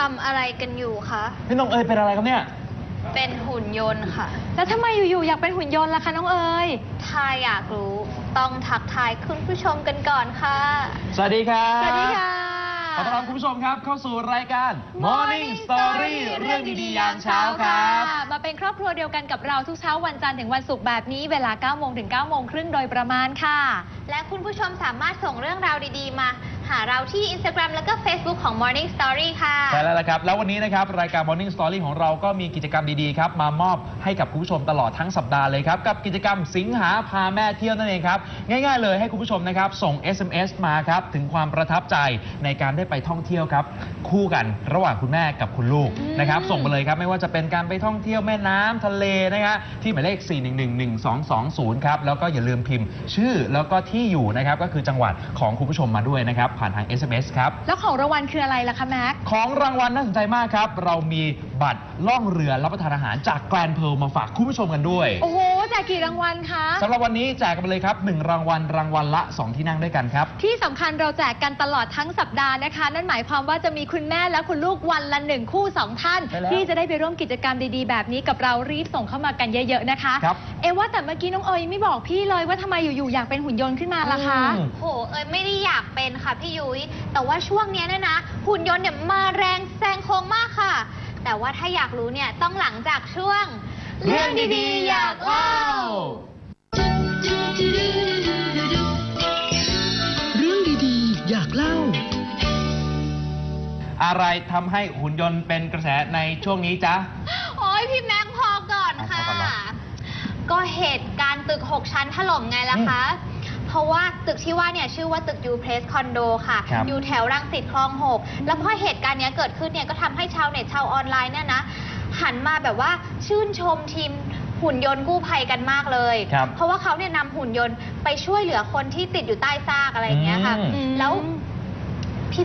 ทำอะไรกันอยู่คะ พี่น้องเอ๋ยเป็นอะไรครับเนี่ย เป็นหุ่นยนต์ค่ะ แล้วทำไมอยู่ๆอยากเป็นหุ่นยนต์ล่ะคะน้องเอ๋ยถ้าอยากรู้ต้องทักทายคุณผู้ชมกันก่อนค่ะ สวัสดีครับสวัสดีค่ะ ขอต้อนรับคุณผู้ชมครับเข้าสู่รายการ Morning Story เรื่องดีๆยามเช้าครับมาเป็นครอบครัวเดียวกันกับเราทุกเช้าวันจันทร์ถึงวันศุกร์แบบนี้เวลา9โมงถึง9โมงครึ่งโดยประมาณค่ะ และคุณผู้ชมสามารถส่งเรื่องราวดีๆ มา หาเราที่ Instagram แล้วก็ Facebook ของ Morning Story ค่ะ ใช่แล้วละครับ แล้ววันนี้นะครับ รายการ Morning Story ของเราก็มีกิจกรรมดีๆครับ มามอบให้กับคุณผู้ชมตลอดทั้งสัปดาห์เลยครับ กับกิจกรรมสิงหาพาแม่เที่ยวนั่นเองครับ ง่ายๆเลยให้คุณผู้ชมนะครับ ส่ง SMS มาครับ ถึงความประทับใจในการได้ไปท่องเที่ยวครับ คู่กันระหว่างคุณแม่กับคุณลูกนะครับส่งมาเลยครับไม่ว่าจะเป็นการไปท่องเที่ยวแม่น้ำทะเลนะฮะที่หมายเลข 4111220 ครับแล้วก็อย่าลืมพิมพ์ ชื่อแล้วก็ที่อยู่นะครับก็คือจังหวัดของคุณผู้ชมมาด้วยนะครับผ่านทาง SMS ครับ แล้วของรางวัลคืออะไรล่ะคะแม็ก ของรางวัลน่าสนใจมากครับ เรามีบัตรล่องเรือรับประทานอาหารจากแกรนเพลมาฝากคุณผู้ชมกันด้วย โอ้โหแจกกี่รางวัลคะ สำหรับวันนี้แจกกันไปเลยครับ 1 รางวัลรางวัลละ 2 ที่นั่งด้วยกันครับ ที่สำคัญเราแจกกันตลอดทั้งสัปดาห์นะคะ นั่นหมายความว่าจะมีคุณแม่และคุณลูกวันละหนึ่งคู่สองท่าน ใช่แล้วที่จะได้ไปร่วมกิจกรรมดีๆ แบบนี้กับเรารีบส่งเข้ามากันเยอะๆนะคะ ครับ เอะว่าแต่เมื่อกี้น้องเอ๋ยไม่บอกพี่เลยว่าทำไมอยู่ๆอยากเป็นหุ่นยนต์ขึ้นมาล่ะคะ อืม โหเอ้ยไม่ได้อยากเป็นค่ะพี่ยุ้ยแต่ว่าช่วงเนี้ยเนะนะ หุ่นยนต์เนี่ยมาแรงแซงโค้งมากค่ะ แต่ว่าถ้าอยากรู้เนี่ยต้องหลังจากช่วง เรื่องดีๆ อยากเล่า เรื่องดีๆ อยากเล่า อะไรทำให้หุ่นยนต์เป็นกระแสในช่วงนี้จ๊ะ โอ้ยพี่แม็กพอก่อนอะค่ะพอก่อนเหรอก็เหตุการณ์ตึก 6 ชั้นถล่มไงล่ะคะ เพราะว่าตึกที่ว่าเนี่ยชื่อว่าตึกยูเพลสคอนโดค่ะ ครับอยู่แถวรังสิตคลอง6แล้วพอเหตุการณ์เนี้ยเกิดขึ้นเนี่ยก็ทำให้ชาวเน็ตชาวออนไลน์เนี่ยนะ หันมาแบบว่าชื่นชมทีมหุ่นยนต์กู้ภัยกันมากเลย ครับเพราะว่าเขาเนี่ยนำหุ่นยนต์ไปช่วยเหลือคนที่ติดอยู่ใต้ซากอะไรอย่างเงี้ยค่ะ อืม แล้ว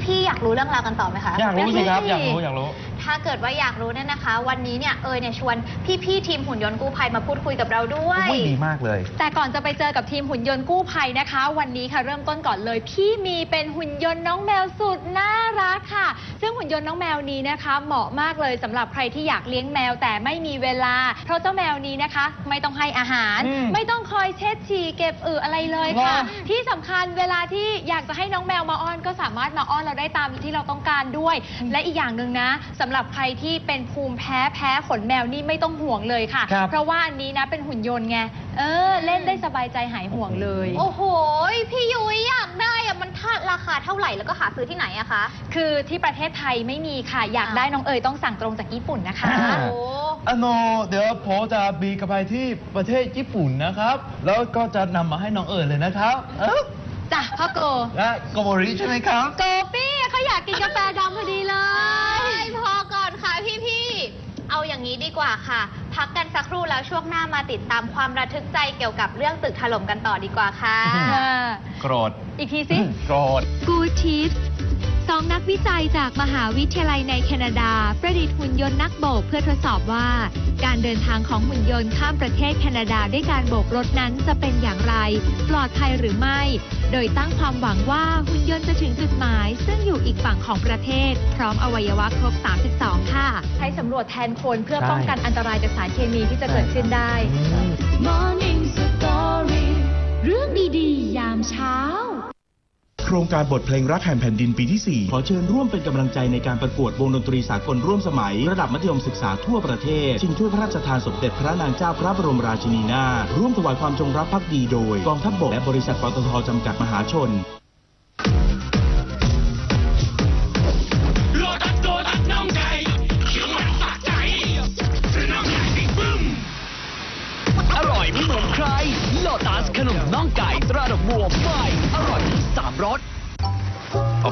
พี่ๆอยากรู้เรื่องราวกันต่อไหมคะ อยากรู้สิครับ อยากกรู้อายรู้อยากรู้ถ้าเกิดว่าอยากรู้เนี่ยนะคะ วันนี้เนี่ยเอยเนี่ยชวนพี่ๆทีมหุ่นยนต์กู้ภัยมาพูดคุยกับเราด้วยอุ้ยดีมากเลย แต่ก่อนจะไปเจอกับทีมหุ่นยนต์กู้ภัยนะคะ วันนี้ค่ะเริ่มต้นก่อนเลย พี่มีเป็นหุ่นยนต์น้องแมวสุดน่ารักค่ะ ซึ่งหุ่นยนต์น้องแมวนี้นะคะ เหมาะมากเลยสำหรับใครที่อยากเลี้ยงแมวแต่ไม่มีเวลา เพราะเจ้าแมวนี้นะคะ ไม่ต้องให้อาหาร อืมไม่ต้องคอยเช็ดฉี่เก็บอึอะไรเลยค่ะเหรอที่สำคัญเวลาที่อยากจะให้น้องแมวมาอ้อนก็สามารถมาอ้อนเราได้ตามที่เราต้องการด้วย และอีกอย่างหนึ่งนะสำหรับใครที่เป็นภูมิแพ้แพ้ขนแมวนี่ไม่ต้องห่วงเลยค่ะ ครับ เพราะว่าอันนี้นะเป็นหุ่นยนต์ไง เออ เล่นได้สบายใจหายห่วงเลย โอ้โห พี่ยุ้ยอยากได้อะมันท่าราคาเท่าไหร่แล้วก็หาซื้อที่ไหนอะคะ คือที่ประเทศไทยไม่มีค่ะ อยากอ้าวได้น้องเอ๋ยต้องสั่งตรงจากญี่ปุ่นนะคะ อ่า โอ้โหอันโนเดี๋ยวผมจะบีกลับไปที่ประเทศญี่ปุ่นนะครับ แล้วก็จะนำมาให้น้องเอิญเลยนะครับเออจ้ะพ่อโกและโกโบริใช่ไหมครับ โกปี้เขาอยากกินกาแฟดำพอดีเลยพอก่อนค่ะ พี่ๆ เอาอย่างนี้ดีกว่าค่ะ พักกันสักครู่แล้วช่วงหน้ามาติดตามความระทึกใจเกี่ยวกับเรื่องตึกถล่มกันต่อดีกว่าค่ะค่ะโกรธ อีกทีสิ โกรธ กูทิสสองนักวิจัยจากมหาวิทยาลัยในแคนาดา ประดิษฐ์หุ่นยนต์นักโบกเพื่อทดสอบว่า การเดินทางของหุ่นยนต์ข้ามประเทศแคนาดาด้วยการโบกรถนั้นจะเป็นอย่างไร ปลอดภัยหรือไม่ โดยตั้งความหวังว่าหุ่นยนต์จะถึงจุดหมาย ซึ่งอยู่อีกฝั่งของประเทศ พร้อมอวัยวะครบ 32 ค่ะ ใช้สำรวจแทนคนเพื่อใช่ป้องกันอันตรายจากสารเคมีที่จะเกิดขึ้นได้ Morning Story เรื่องดีๆ ยามเช้าโครงการบทเพลงรักแห่งแผ่นดินปีที่ 4 ขอเชิญร่วมเป็นกำลังใจในการประกวดวงดนตรีสากลร่วมสมัย ระดับมัธยมศึกษาทั่วประเทศ ชิงถ้วยพระราชทานสมเด็จพระนางเจ้าพระบรมราชินีนาถร่วมถวายความจงรักภักดีโดย กองทัพบกและบริษัทปตทจำกัดมหาชน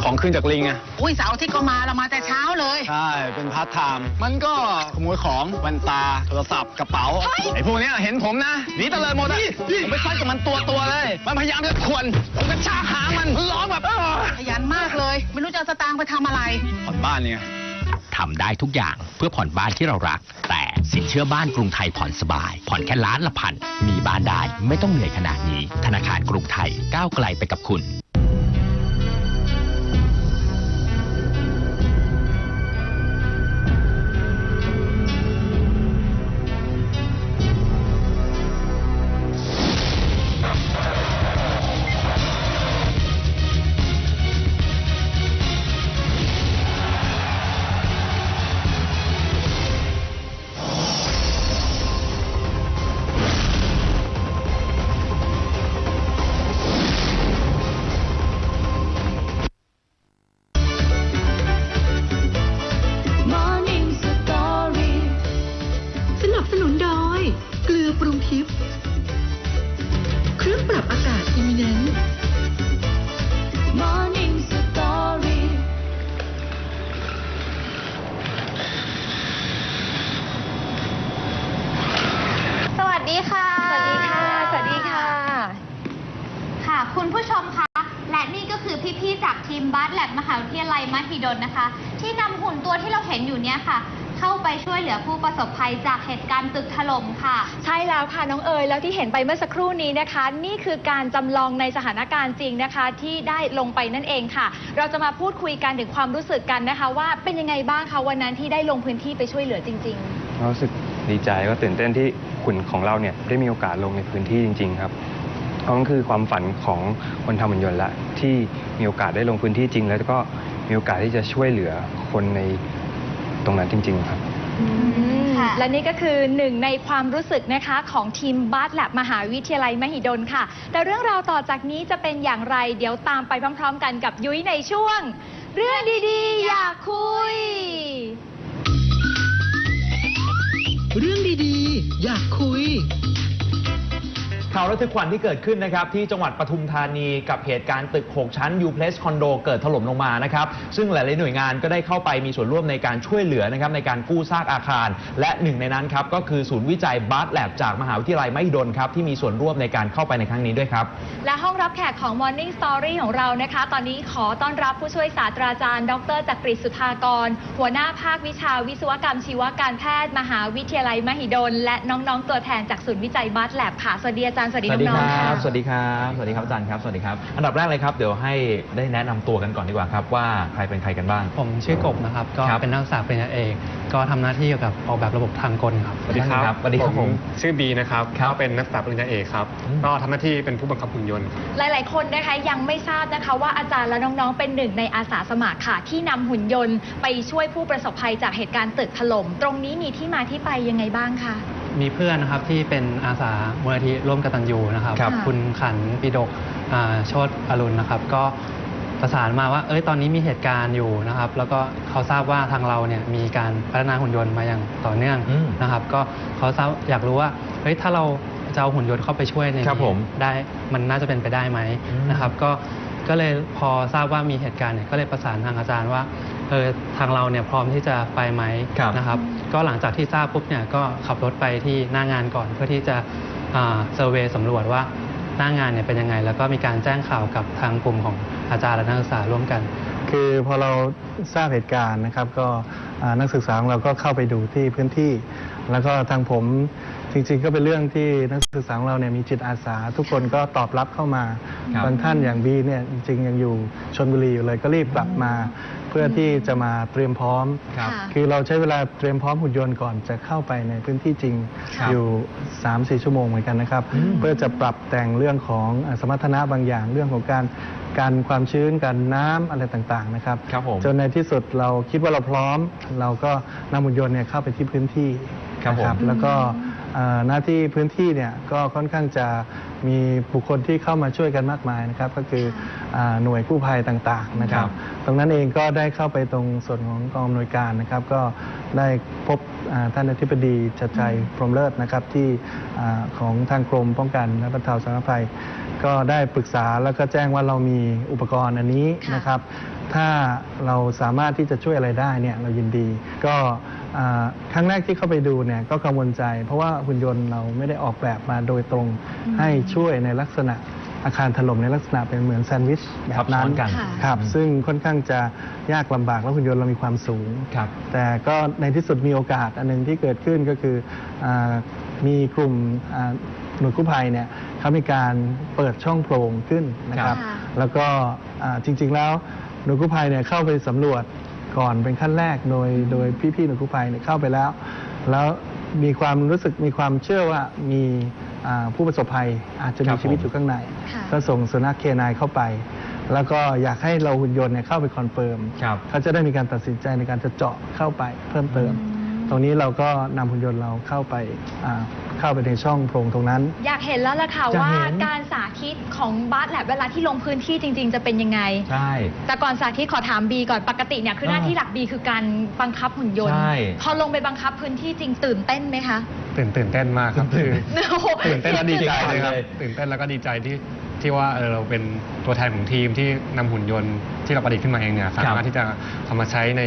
ของขึ้นจากลิงไงอุ้ยเสาร์อาที่ก็มาเรามาแต่เช้าเลย ใช่ เป็นพาร์ทไทม์มันก็ขโมยของแว่นตาโทรศัพท์กระเป๋าไอ้พวกเนี้ยเห็นผมนะหนีตะเลิดหมดอะผมไปฟัดกับมันตัวตัวๆเลย มันพยายามจะขวนผมกระชากหางมันมันร้องแบบเออขยันมากเลย ไม่รู้จะเอาสตางค์ไปทำอะไร ผ่อนบ้านเนี่ย ทำได้ทุกอย่างเพื่อผ่อนบ้านที่เรารัก แต่สินเชื่อบ้านกรุงไทยผ่อนสบาย ผ่อนแค่ล้านละพัน มีบ้านได้ไม่ต้องเหนื่อยขนาดนี้ ธนาคารกรุงไทยก้าวไกลไปกับคุณ วยเหลือผู้ประสบภัยจากเหตุการณ์ตึกถล่มค่ะ ใช่แล้วค่ะน้องเอ๋ยแล้วที่เห็นไปเมื่อสักครู่นี้นะคะ นี่คือการจำลองในสถานการณ์จริงนะคะ ที่ได้ลงไปนั่นเองค่ะ เราจะมาพูดคุยกันถึงความรู้สึกกันนะคะ ว่าเป็นยังไงบ้างคะวันนั้นที่ได้ลงพื้นที่ไปช่วยเหลือจริง ๆ รู้สึกดีใจก็ตื่นเต้นที่หุ่นของเราเนี่ยได้มีโอกาสลงในพื้นที่จริง ๆ ครับเพราะมันคือความฝันของคนทำหุ่นยนต์ละที่มีโอกาสได้ลงพื้นที่จริง แล้วก็มีโอกาสที่จะช่วยเหลือคนในตรงนั้นจริง ๆ ครับ ค่ะ และนี่ก็คือหนึ่งในความรู้สึกนะคะของทีมบาสแลบมหาวิทยาลัยมหิดลค่ะ แต่เรื่องราวต่อจากนี้จะเป็นอย่างไร เดี๋ยวตามไปพร้อม ๆ กันกับยุ้ยในช่วง เรื่องดีๆ อยากคุย เรื่องดีๆ อยากคุย ข่าวระทึกขวัญที่เกิดขึ้นนะครับที่จังหวัดปทุมธานีกับเหตุการณ์ตึก 6 ชั้นยูเพลสคอนโดเกิดถล่มลงมานะครับซึ่งหลายๆหน่วยงานก็ได้เข้าไปมีส่วนร่วมในการช่วยเหลือนะครับในการกู้ซากอาคาร และหนึ่งในนั้นครับก็คือศูนย์วิจัยบาร์ l แลบจากมหาวิทยาลัยมหิดลครับที่มีส่วนร่วมในการเข้าไปในครั้งนี้ด้วยครับ และห้องรับแขกของ Morning Story ของเรานะคะ ตอนนี้ขอต้อนรับผู้ช่วยศาสตราจารย์ ดรจักริสุธากร หัวหน้าภาควิชาวิศวกรรมชีวการแพทย์ มหาวิทยาลัยมหิดล และน้องๆตัวแทนจากศูนย์วิจัยบาร์ l แลบค่ะสวัสดีอาจารย์สวัสดีสวัสดีน้คองๆรัค่ะบ สวัสดีครับ สวัสดีครับอาจารย์ครับ สวัสดีครับ อันดับแรกเลยครับ เดี๋ยวให้ได้แนะนำตัวกันก่อนดีกว่าครับ ว่าใครเป็นใครกันบ้าง ผมชื่อกบนะครับ ก็ครับ เป็นนักศึกษาปริญญาเอก ก็ทำหน้าที่เกี่ยวกับออกแบบระบบทางกลครับ สวัสดีครับสวัสดีครับผมชื่อบีนะครับครับก็เป็นนักศึกษาปริญญาเอกครับ อืม ก็ทำหน้าที่เป็นผู้บังคับหุ่นยนต์หลาย ๆ คนนะคะยังไม่ทราบนะคะ ว่าอาจารย์และน้อง ๆ เป็นหนึ่งในอาสาสมัครค่ะ ที่นำหุ่นยนต์ไปช่วยผู้ประสบภัยจากเหตุการณ์ตึกถล่ม ตรงนี้มีที่มาที่ไปยังไงบ้างคะ มีเพื่อนนะครับที่เป็นอาสามูลนิธิร่วมกตัญญูนะครับ ครับ คุณขันปิดกอ่าโชตอรุณนะครับ ก็ประสานมาว่า เอ้ยตอนนี้มีเหตุการณ์อยู่นะครับ แล้วก็เขาทราบว่าทางเราเนี่ยมีการพัฒนาหุ่นยนต์มาอย่างต่อเนื่องอืมนะครับ ก็เขาทราบอยากรู้ว่าเฮ้ยถ้าเราจะเอาหุ่นยนต์เข้าไปช่วยในครับนี้ผมได้มันน่าจะเป็นไปได้ไหมอืม นะครับ ก็ก็เลยพอทราบว่ามีเหตุการณ์เนี่ยก็เลยประสานทางอาจารย์ว่าเออทางเราเนี่ยพร้อมที่จะไปไหมครับ นะครับ ก็หลังจากที่ทราบปุ๊บเนี่ยก็ขับรถไปที่หน้างานก่อน เพื่อที่จะเซอร์เวยสำรวจว่าหน้างานเนี่ยเป็นยังไง แล้วก็มีการแจ้งข่าวกับทางกลุ่มของอาจารย์และนักศึกษาร่วมกัน คือพอเราทราบเหตุการณ์นะครับ ก็นักศึกษาของเราก็เข้าไปดูที่พื้นที่ แล้วก็ทางผม จริงๆก็เป็นเรื่องที่นักศึกษาของเราเนี่ยมีจิตอาสา ทุกคนก็ตอบรับเข้ามาครับบางท่านอย่างบีเนี่ยจริงๆยังอยู่ชนบุรีอยู่เลยก็รีบกลับมา เพื่อที่จะมาเตรียมพร้อมครับค่ะคือเราใช้เวลาเตรียมพร้อมหุ่นยนต์ก่อนจะเข้าไปในพื้นที่จริงครับอยู่ 3-4 ชั่วโมงเหมือนกันนะครับอืมเพื่อจะปรับแต่งเรื่องของอ่าสมรรถนะบางอย่างเรื่องของการการความชื้นการน้ำอะไรต่างๆนะครับครับผมจนในที่สุดเราคิดว่าเราพร้อม เราก็นำหุ่นยนต์เนี่ยเข้าไปที่พื้นที่ครับผมนะแล้วก็เอ่อ หน้าที่พื้นที่เนี่ยก็ค่อนข้างจะมีบุคคลที่เข้ามาช่วยกันมากมายนะครับ ก็คืออ่าหน่วยกู้ภัยต่างๆนะครับครับ ตรงนั้นเองก็ได้เข้าไปตรงส่วนของกองอำนวยการนะครับ ก็ได้พบอ่าท่านอธิบดีชัดชัยพรหมเลิศนะครับที่อาของทางกรมป้องกันและบรรเทาสาธารณภัย ก็ได้ปรึกษาแล้วก็แจ้งว่าเรามีอุปกรณ์อันนี้นะครับ ถ้าเราสามารถที่จะช่วยอะไรได้เนี่ยเรายินดี ก็อ่าครั้งแรกที่เข้าไปดูเนี่ยก็กังวลใจ เพราะว่าหุ่นยนต์เราไม่ได้ออกแบบมาโดยตรงให้ช่วยในลักษณะอาคารถล่มในลักษณะเป็นเหมือนแซนด์วิชแบซับบนั้ซ้อนนกันค่ะครับ ซึ่งค่อนข้างจะยากลำบากแล้วหุ่นยนต์เรามีความสูง ครับ แต่ก็ในที่สุดมีโอกาสอันหนึงที่เกิดขึ้นก็คืออามีกลุ่มอ่า หน่วยกู้ภัยเนี่ยเขามีการเปิดช่องโพรงขึ้นนะครับ ค่ะ แล้วก็อ่าจริงๆแล้วหน่วยกู้ภัยเนี่ยเข้าไปสำรวจก่อนเป็นขั้นแรกโดยโดยพี่ๆหน่วยกู้ภัยเนี่ยเข้าไปแล้ว แล้วมีความรู้สึกมีความเชื่อว่ามีอ่าผู้ประสบภัยอาจจะครัมีบชีวิตผม อยู่ข้างใน ค่ะ ก็ส่งสุนัขเคนายเข้าไป แล้วก็อยากให้เราหุ่นยนต์เนี่ยเข้าไปคอนเฟิร์ม ครับ เขาจะได้มีการตัดสินใจในการจะเจาะเข้าไปเพิ่มเติม ตรงนี้เราก็นำหุ่นยนต์เราเข้าไปอ่า เข้าไปในช่องโพรงตรงนั้น อยากเห็นแล้วล่ะค่ะจะว่าเห็น การสาธิตของบาสแลบเวลาที่ลงพื้นที่จริง ๆ จะเป็นยังไง ใช่ แต่ก่อนสาธิตขอถามบีก่อนปกติเนี่ยคือหน้าที่หลักบีคือการบังคับหุ่นยนต์ ใช่ พอลงไปบังคับพื้นที่จริงตื่นเต้นไหมคะตื่นตื่นเต้นมากครับคือ โอ้โห ตื่นเต้นและดีใจเลยครับเลยตื่นเต้นแล้วก็ดีใจที่ที่ว่าเออเราเป็นตัวแทนของทีมที่นำหุ่นยนต์ที่เราประดิษฐ์ขึ้นมาเองเนี่ยสามารถที่จะเอามาใช้ใน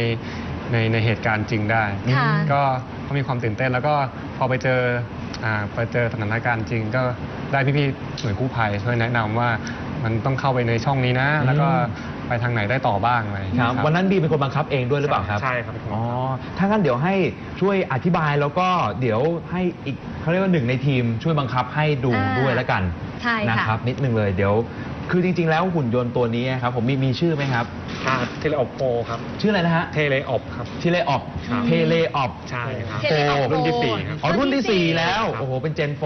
ในในเหตุการณ์จริงได้ ค่ะ ก็ ก็มีความตื่นเต้น แล้วก็พอไปเจออ่าไปเจอสถานการณ์จริง ก็ได้พี่ๆหน่วยกู้ภัยช่วยแนะนำว่ามันต้องเข้าไปในช่องนี้นะ แล้วก็ไปทางไหนได้ต่อบ้างอะไรอย่างคเงี้รับยครับ วันนั้นบีเป็นคนบังคับเองด้วยหรือเปล่าครับ ใช่ครับอ๋อ ถ้างั้นเดี๋ยวให้ช่วยอธิบายแล้วก็เดี๋ยวให้อีกเขาเรียกว่าหนึ่งในทีมช่วยบังคับให้ดูอ่าด้วยแล้วกันใช่ค่ะ นะครับนิดนึงเลยเดี๋ยว คือจริง ๆ แล้วหุ่นยนต์ตัวนี้ครับผมมีมีชื่อไหมครับ เทเลออปโปครับ ชื่ออะไรนะฮะเทเลออปครับ ทีเลออปครับ เทเลออปใช่ครับเทเลออปรุ่นที่สี่ครับ อ๋อรุ่นที่สี่แล้วครับโอ้โห เป็นเจนโฟ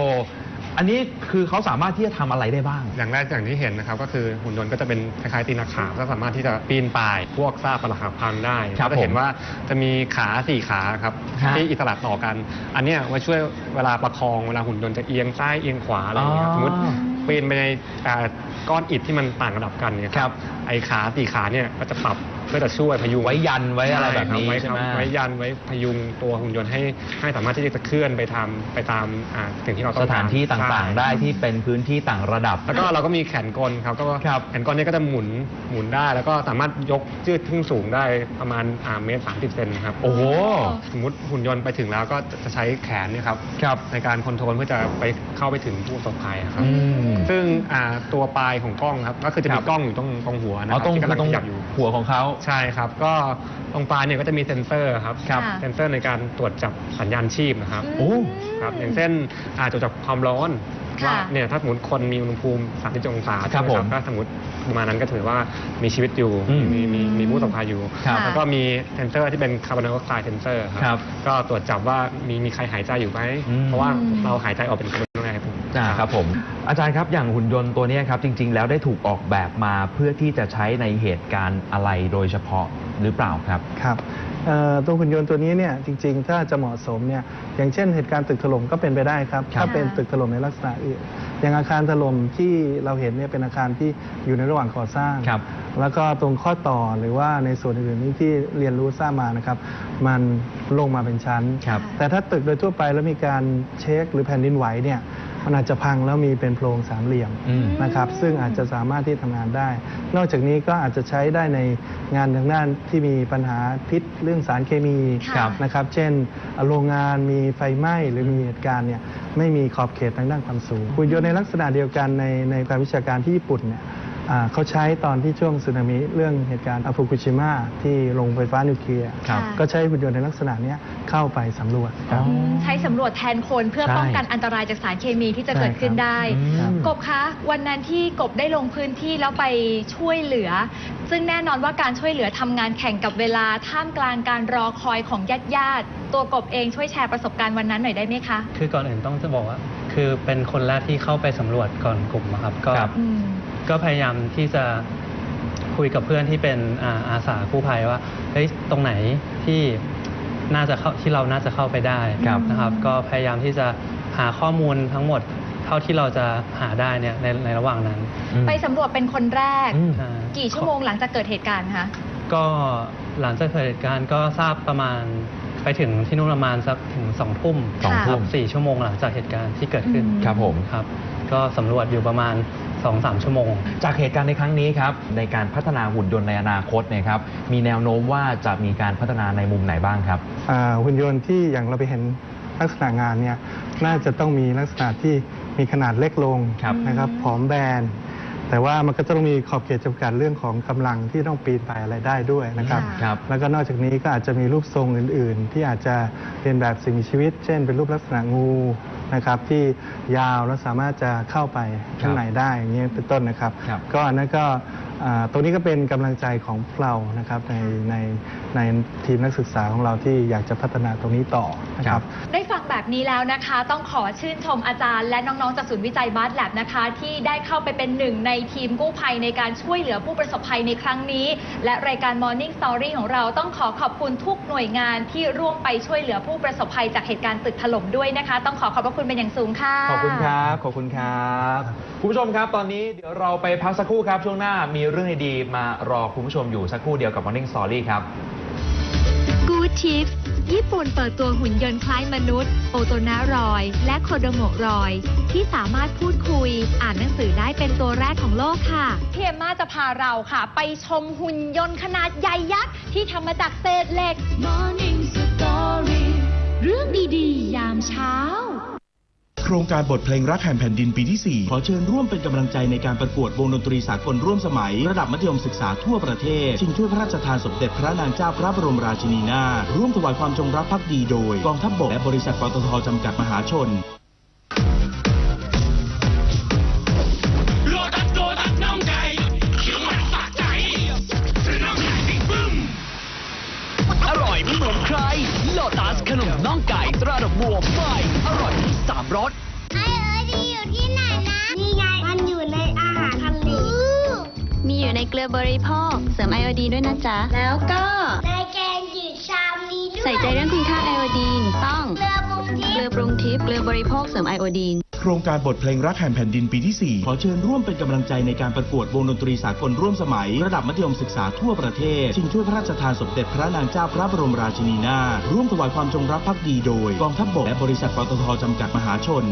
อันนี้คือเขาสามารถที่จะทำอะไรได้บ้าง อย่างแรกอย่างที่เห็นนะครับก็คือหุ่นยนต์ก็จะเป็นคล้ายๆตีนนักขาก็สามารถที่จะปีนป่ายพวกซากปรักหักพังได้ครับก็จะเห็นผมว่าจะมีขาสี่ขาครับฮะที่อิสระต่อกัน อันเนี้ยไว้ช่วยเวลาประคองเวลาหุ่นยนต์จะเอียงซ้ายเอียงขวาอะไรอย่างเงี้ยครับอ๋อสมมติ ปีนไปในอ่าก้อนอิฐที่มันต่างระดับกันเนี่ยครับไอ้ขาสี่ขาเนี่ยก็จะปรับ เพื่อจะช่วยพยุงไว้ยันไว้อะไรแบบนี้ไว้ใช่ไหมไว้ยันไว้พยุงตัวหุ่นยนต์ให้ให้สามารถที่จะเคลื่อนไปทำไปตามอ่าสิ่งที่เราต้องสการถานที่ต่างๆใช่ได้ที่เป็นพื้นที่ต่างระดับ แล้วก็เราก็มีแขนกลครับก็ครับแขนกลเนี่ยก็จะหมุนหมุนได้ แล้วก็สามารถยกยืดขึ้นสูงได้ประมาณอ่าเมตรสามสิบเซนครับโอ้โหสมมติหุ่นยนต์ไปถึงแล้วก็จะใช้แขนเนี่ยครับครับในการคอนโทรลเพื่อจะไปเข้าไปถึงผู้ประสบภัยครับอืมซึ่งอ่าตัวปลายของกล้องครับก็คือจะคมีรับกล้องอยู่ตรงตรงหัวนะคอ๋รัอบตรงที่กำลังตรขงยับอยู่หัวของเขาใช่ครับ ก็ตรงปลายเนี่ยก็จะมีเซ็นเซอร์ครับครับ เซ็นเซอร์ในการตรวจจับสัญญาณชีพนะครับโอ้ ครับอย่างเช่นอาตรวจจับความร้อนค่ะว่าเนี่ยถ้าสมมติคนมีอุณหภูมิ 30องศาครัใช่บไหมผมครับถ้าสมมติประมาณนั้นก็ถือว่ามีชีวิตอยู่อืมมีมีมีผู้ประสบภัยอยู่ ครับแล้วก็มีเซนเซอร์ที่เป็นคาร์บอนไดออกไซด์เซนเซอร์คครัรับก็ตรวจจับว่ามีมีใครหายใจอยู่ไหมอืม เพราะว่าเราหายใจออกเป็นคาร์บอ นไดออกไซด์อ่าครับผมอาจารย์ครับอย่างหุ่นยนต์ตัวเนี้ยครับจริง ๆ แล้วได้ถูกออกแบบมาเพื่อที่จะใช้ในเหตุการณ์อะไรโดยเฉพาะหรือเปล่าครับครับเอ่อตัวหุ่นยนต์ตัวนี้เนี่ยจริง ๆ ถ้าจะเหมาะสมเนี่ยอย่างเช่นเหตุการณ์ตึกถล่มก็เป็นไปได้ครับครับถ้าเป็นตึกถล่มในลักษณะอื่นอย่างอาคารถล่มที่เราเห็นเนี่ยเป็นอาคารที่อยู่ในระหว่างก่อสร้างครับแล้วก็ตรงข้อต่อหรือว่าในส่วนอื่นๆนี้ที่เรียนรู้ทราบมานะครับ มันลงมาเป็นชั้นครับแต่ถ้าตึกโดยทั่วไปแล้วมีการเช็คหรือแผ่นดินไหวเนี่ย มันอาจจะพังแล้วมีเป็นโพรงสามเหลี่ยมอืมนะครับซึ่งอาจจะสามารถที่ทำงานได้ นอกจากนี้ก็อาจจะใช้ได้ในงานทางด้านที่มีปัญหาพิษเรื่องสารเคมีครับนะครับ เช่นโรงงานมีไฟไหม้หรือมีเหตุการณ์เนี่ยไม่มีขอบเขตทางด้านความสูงหุ่นยนต์ในลักษณะเดียวกันในในการวิชาการที่ญี่ปุ่นเนี่ยอ่า เขาใช้ตอนที่ช่วงสึนามิเรื่องเหตุการณ์อาฟุกุชิมะที่โรงไฟฟ้านิวเคลียร์ครับก็ใช้หุ่นยนต์ในลักษณะเนี้ยเข้าไปสำรวจครับอืมใช้สำรวจแทนคนเพื่อใช่ป้องกันอันตรายจากสารเคมีที่จะใช่เกิดขึ้นครับได้อืมกบคะวันนั้นที่กบได้ลงพื้นที่แล้วไปช่วยเหลือ ซึ่งแน่นอนว่าการช่วยเหลือทำงานแข่งกับเวลาท่ามกลางการรอคอยของญาติญาติๆตัวกบเองช่วยแชร์ประสบการณ์วันนั้นหน่อยได้ไหมคะ คือก่อนอื่นต้องจะบอกว่า คือเป็นคนแรกที่เข้าไปสำรวจก่อนกลุ่มอะครับก็ครับอืม ก็พยายามที่จะคุยกับเพื่อนที่เป็นอาอาสากู้ภัยว่าเฮ้ยตรงไหนที่น่าจะเข้าที่เราน่าจะเข้าไปได้ครับนะครับ ก็พยายามที่จะหาข้อมูลทั้งหมดเท่าที่เราจะหาได้เนี่ยในในระหว่างนั้นอืมไปสำรวจเป็นคนแรกอืมอ่ากี่ชั่วโมงหลังจากเกิดเหตุการณ์คะก็หลังจากเกิดเหตุการณ์ก็ทราบประมาณ ไปถึงที่นู่นประมาณสักถึงสองทุ่มสองทุ่ม ครับสี่ชั่วโมงหลังจากเหตุการณ์ที่เกิดขึ้นครับผม ครับ ก็สำรวจอยู่ประมาณ2อสามชั่วโมง จากเหตุการณ์ในครั้งนี้ครับในการพัฒนาหุ่นยนต์ในอนาคตเนยครับมีแนวโน้มว่าจะมีการพัฒนาในมุมไหนบ้างครับ อ่าหุ่นยนต์ที่อย่างเราไปเห็นลักษณะงานเนี่ยน่าจะต้องมีลักษณะที่มีขนาดเล็กลงครับ นะครับผอมแบน แต่ว่ามันก็ต้องมีขอบเขตจำกัดเรื่องของกำลังที่ต้องปีนป่ายอะไรได้ด้วยนะครับครับแล้วก็นอกจากนี้ก็อาจจะมีรูปทรงอื่น ๆ ที่อาจจะเรียนแบบสิ่งมีชีวิต เช่น เป็นรูปลักษณะงูนะครับที่ยาวแล้วสามารถจะเข้าไปข้างในได้อย่างนี้ยเป็นต้นนะครับ ครับ ก็อันนั้นก็อ่า ตรงนี้ก็เป็นกำลังใจของพวกเรานะครับในในในทีมนักศึกษาของเราที่อยากจะพัฒนาตรงนี้ต่อนะครับได้ฟังแบบนี้แล้วนะคะ ต้องขอชื่นชมอาจารย์และน้องๆจากศูนย์วิจัยบัสแลบนะคะ ที่ได้เข้าไปเป็นหนึ่งในทีมกู้ภัยในการช่วยเหลือผู้ประสบภัยในครั้งนี้ และรายการ Morning Story ของเราต้องขอขอบคุณทุกหน่วยงานที่ร่วมไปช่วยเหลือผู้ประสบภัยจากเหตุการณ์ตึกถล่มด้วยนะคะ ต้องขอขอบพระคุณเป็นอย่างสูงค่ะขอบคุณครับขอบคุณครับคุณผู้ชมครับตอนนี้เดี๋ยวเราไปพักสักครู่ครับช่วงหน้ามีเรื่องดีๆมารอคุณผู้ชมอยู่สักครู่เดียวกับ Morning Story ครับ Good Tips ญี่ปุ่นเปิดตัวหุ่นยนต์คล้ายมนุษย์ โอโตนารอย และโคโดโมรอย ที่สามารถพูดคุย อ่านหนังสือได้เป็นตัวแรกของโลกค่ะ พี่เอมมาจะพาเราค่ะ ไปชมหุ่นยนต์ขนาดใหญ่ยักษ์ ที่ทำมาจากเศษเหล็ก Morning Story เรื่องดี ๆ ยามเช้าโครงการบทเพลงรักแห่งแผ่นดินปีที่ 4 ขอเชิญร่วมเป็นกำลังใจในการประกวดวงดนตรีสากลร่วมสมัย ระดับมัธยมศึกษาทั่วประเทศ ชิงถ้วยพระราชทานสมเด็จพระนางเจ้าพระบรมราชินีนาถร่วมถวายความจงรักภักดีโดย กองทัพบกและบริษัทปตทจำกัดมหาชน ลือบริโภค เสริมไอโอดีนด้วยนะจ๊ะ แล้วก็ในแกงจืดชามนี้ด้วยใส่ใจเรื่องคุณค่าไอโอดีนต้องเกลือปรุงทิเกลืพอย์ปรุงทิพย์เกลือบริโภคเสริมไอโอดีนโครงการบทเพลงรักแห่งแผ่นดินปีที่ 4 ขอเชิญร่วมเป็นกำลังใจในการประกวดวงดนตรีสากลร่วมสมัย ระดับมัธยมศึกษาทั่วประเทศชิงถ้วยพระราชทานสมเด็จพระนางเจ้าพระบรมราชินีนาถร่วมถวายความจงรักภักดีโดยกองทัพบกและบริษัทปตทจำกัดมหาชน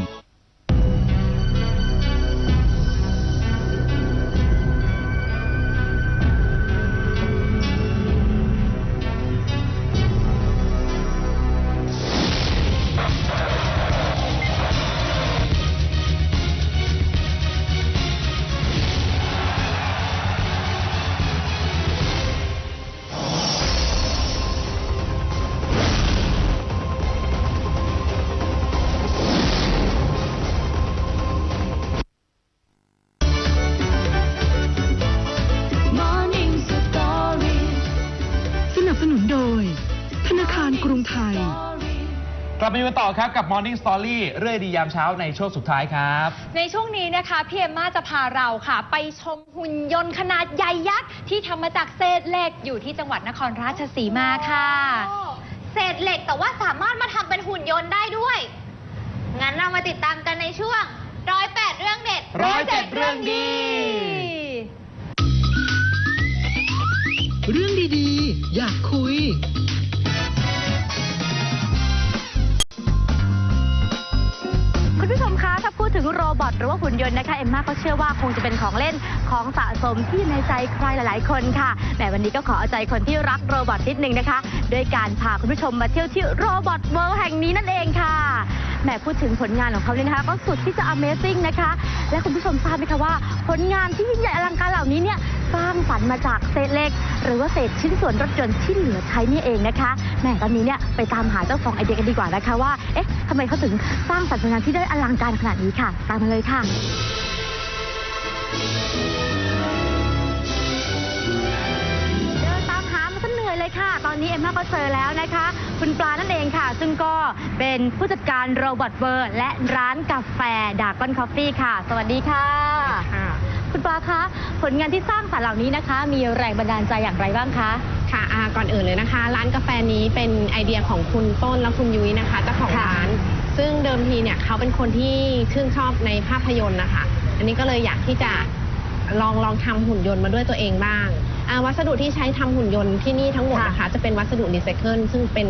ลับมาอยู่กันต่อครับกับ Morning Story เรื่อยดียามเช้าในช่วงสุดท้ายครับ ในช่วงนี้นะคะพี่เอมมาจะพาเราค่ะ ไปชมหุ่นยนต์ขนาดใหญ่ยักษ์ที่ทำมาจากเศษเหล็กอยู่ที่จังหวัดนครราชสีมาค่ะ เศษเหล็กแต่ว่าสามารถมาทำเป็นหุ่นยนต์ได้ด้วย งั้นเรามาติดตามกันในช่วงร้อยแปดเรื่องเด็ดร้อยเจ็ดเรื่องดี เรื่องดีๆ อยากคุย บอทหรือว่าหุ่นยนต์นะคะเอ็มมาก็เชื่อว่าคงจะเป็นของเล่นของสะสมที่ในใจใครหลาย ๆ คนค่ะแต่วันนี้ก็ขอเอาใจคนที่รักโรบอทนิดนึงนะคะด้วยการพาคุณผู้ชมมาเที่ยวที่โรบอทเวิลด์แห่งนี้นั่นเองค่ะแหมพูดถึงผลงานของเขาเนี่ยนะคะ ก็สุดที่จะ Amazing นะคะ และคุณผู้ชมทราบไหมคะว่า ผลงานที่ยิ่งใหญ่อลังการเหล่านี้เนี่ย สร้างสรรค์มาจากเศษเหล็ก หรือว่าเศษชิ้นส่วนรถยนต์ที่เหลือใช้นี่เองนะคะแหมตอนนี้เนี่ยไปตามหาเจ้าของไอเดียกันดีกว่านะคะว่าเอ๊ะทำไมเขาถึงสร้างสรรค์ผลงานที่ได้อลังการขนาดนี้ค่ะ ตามมาเลยค่ะ เดินตามหามาซะเหนื่อยเลยค่ะ ตอนนี้เอ็มมาก็เจอแล้วนะคะ คุณปลานั่นเองค่ะ ซึ่งก็เป็นผู้จัดการโรบอทเวอร์ และร้านกาแฟดากอนคอฟฟี่ค่ะ สวัสดีค่ะคุ ณปลาคะ ผลงานที่สร้างสรรค์เหล่านี้นะคะ มีแรงบันดาลใจอย่างไรบ้างคะค่ะอ่าก่อนอื่นเลยนะคะ ร้านกาแฟนี้เป็นไอเดียของคุณต้นและคุณยุ้ยนะคะเจ้าของร้าน ซึ่งเดิมทีเนี่ยเขาเป็นคนที่ชื่นชอบในภาพยนตร์นะคะ อันนี้ก็เลยอยากที่จะลองลองทำหุ่นยนต์มาด้วยตัวเองบ้างอ่าวัสดุที่ใช้ทำหุ่นยนต์ที่นี่ทั้งหมดนะคะ จะเป็นวัสดุรีไซเคิลซึ่งเป็น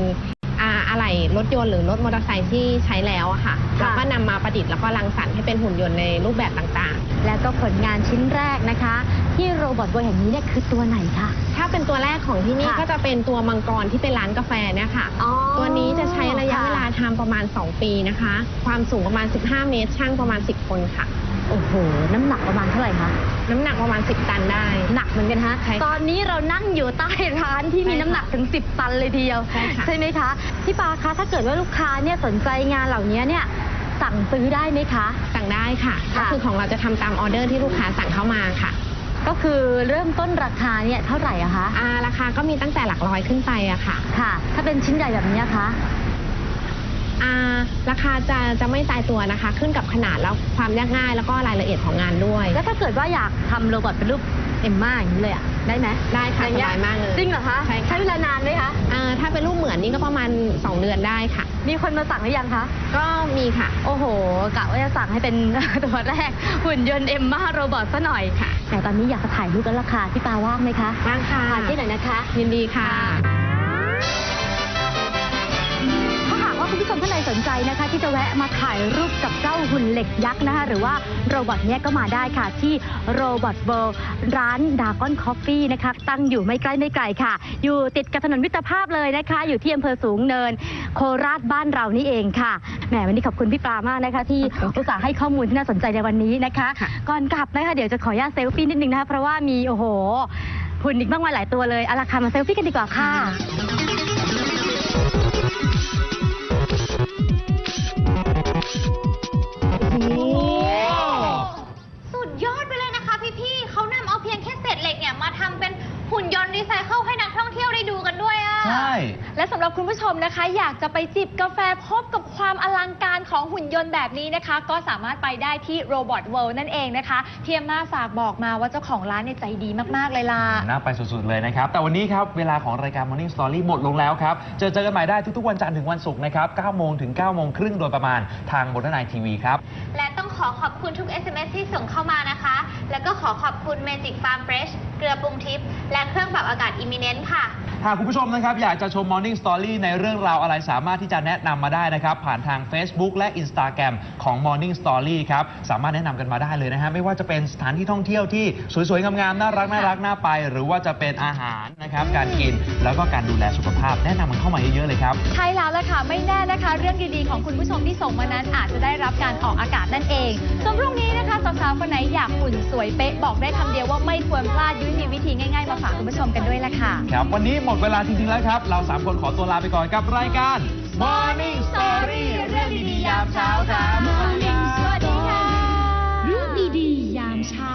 อ่าอะไหล่รถยนต์หรือรถมอเตอร์ไซค์ที่ใช้แล้วอะค่ะค่ะ แล้วก็นำมาประดิษฐ์แล้วก็รังสรรค์ให้เป็นหุ่นยนต์ในรูปแบบต่างๆแล้วก็ผลงานชิ้นแรกนะคะ ที่โรบอทเวิร์แห่งนี้เนี่ยคือตัวไหนคะถ้าเป็นตัวแรกของที่นี่ค่ะ ก็จะเป็นตัวมังกรที่เป็นร้านกาแฟเนี่ยค่ะอ๋อตัวนี้จะใช้ระยะเวลาทำประมาณ 2 ปีนะคะ ความสูงประมาณ 15 เมตร ช่างประมาณ 10 คนค่ะ โอ้โห น้ำหนักประมาณเท่าไหร่คะ น้ำหนักประมาณ 10 ตันได้ หนักเหมือนกันฮะ ใช่ค่ะตอนนี้เรานั่งอยู่ใต้ร้านที่มีใช่ค่ะน้ำหนักถึง 10 ตันเลยทีเดียวใช่ค่ะ ไหมคะพี่ปาคะถ้าเกิดว่าลูกค้าเนี่ยสนใจงานเหล่านี้เนี่ยสั่งซื้อได้ไหมคะ สั่งได้ค่ะ ก็ค่ะ คือของเราจะทำตามออเดอร์ที่ลูกค้าสั่งเข้ามาค่ะก็คือเริ่มต้นราคาเนี่ยเท่าไหร่อะคะ อ่าราคาก็มีตั้งแต่หลักร้อยขึ้นไปอะค่ะ ค่ะ ถ้าเป็นชิ้นใหญ่แบบนี้คะอ่า ราคาจะจะไม่ตายตัวนะคะ ขึ้นกับขนาดแล้วความยากง่ายแล้วก็รายละเอียดของงานด้วย แล้วถ้าเกิดว่าอยากทำโรบอทเป็นรูปเอมม่าอย่างนี้เลยอะได้ไหมได้ค่ะอย่งสงี้บายมากเลยจริงเหรอคะใช่ค่ะใช้เวลานานไหมคะอ่าถ้าเป็นรูปเหมือนนี่ก็ประมาณ 2 เดือนได้ค่ะ มีคนมาสั่งหรือยังคะก็มีค่ะ โอ้โหกะว่าจะสั่งให้เป็นตัวแรกหุ่นยนต์เอ็มม่าโรบอทซะหน่อยค่ะแต่ตอนนี้อยากจะถ่ายรูปแล้วราคาพี่ปาว่างไหมคะว่างค่ะถ่ายที่ไหนนะคะ ยินดีค่ะ ผู้ชมท่านใดสนใจนะคะ ที่จะแวะมาถ่ายรูปกับเจ้าหุ่นเหล็กยักษ์นะคะ หรือว่าโรบอทเนี้ยก็มาได้ค่ะ ที่โรบอทเวิลด์ร้านดากอนคอฟฟี่นะคะ ตั้งอยู่ไม่ใกล้ไม่ไกลค่ะ อยู่ติดกับถนนมิตรภาพเลยนะคะ อยู่ที่อำเภอสูงเนิน โคราชบ้านเรานี่เองค่ะแหมวันนี้ขอบคุณพี่ปลามากนะคะ ที่อุตส่าห์ให้ข้อมูลที่น่าสนใจในวันนี้นะคะ ก่อนกลับนะคะเดี๋ยวจะขออนุญาตเซลฟี่นิดนึงนะคะเพราะว่ามีโอ้โหหุ่นอีกมากมายหลายตัวเลยเอาละค่ะมาเซลฟี่กันดีกว่าค่ะ และสำหรับคุณผู้ชมนะคะ อยากจะไปจิบกาแฟพบกับความอลังการของหุ่นยนต์แบบนี้นะคะ ก็สามารถไปได้ที่ Robot World นั่นเองนะคะเทียมมาฝากบอกมาว่าเจ้าของร้านเนี่ยใจดีมากๆเลยล่ะ น่าไปสุดๆเลยนะครับ แต่วันนี้ครับ เวลาของรายการ Morning Story หมดลงแล้วครับ เจอเจอกันใหม่ได้ทุกๆวันจันทร์ถึงวันศุกร์นะครับ9โมงถึง9โมงครึ่งโดยประมาณทางบนนายทีวีครับ และต้องขอขอบคุณทุก SMS ที่ส่งเข้ามานะคะ แล้วก็ขอขอบคุณ Magic Farm Fresh เกลือปรุงทิพย์และเครื่องปรับอากาศ Imminent ค่ะ หากคุณผู้ชมนะครับ อยากจะชม Morning Story ในเรื่องราวอะไรสามารถที่จะแนะนำมาได้นะครับ ผ่านทาง Facebook และ Instagram ของ Morning Story ครับ สามารถแนะนำกันมาได้เลยนะฮะ ไม่ว่าจะเป็นสถานที่ท่องเที่ยวที่สวยๆ งามๆ น่ารักน่ารักน่าไป หรือว่าจะเป็นอาหารนะครับ การกินแล้วก็การดูแลสุขภาพ แนะนำมันเข้ามาเยอะๆเลยครับ ใช่แล้วล่ะค่ะไม่แน่นะคะ เรื่องดีๆ ของคุณผู้ชมที่ส่งมานั้นอาจจะได้รับการออกอากาศนั่นเองส่วนพรุ่งนี้นะคะสาวๆคนไหนอยากหุ่นสวยเป๊ะบอกได้คำเดียวว่าไม่ควรพลาดยุ้มีวิธีง่ายๆมาฝากคุณผู้ชมกันด้วยแหละค่ะแถวันนี้หมดเวลาจริงๆแล้วครับ เรา 3 คนขอตัวลาไปก่อนกับรายการ Morning Story เรื่องดีๆยามเช้าครั Morning Story ค่ะ เรื่องดีๆ ยามเช้า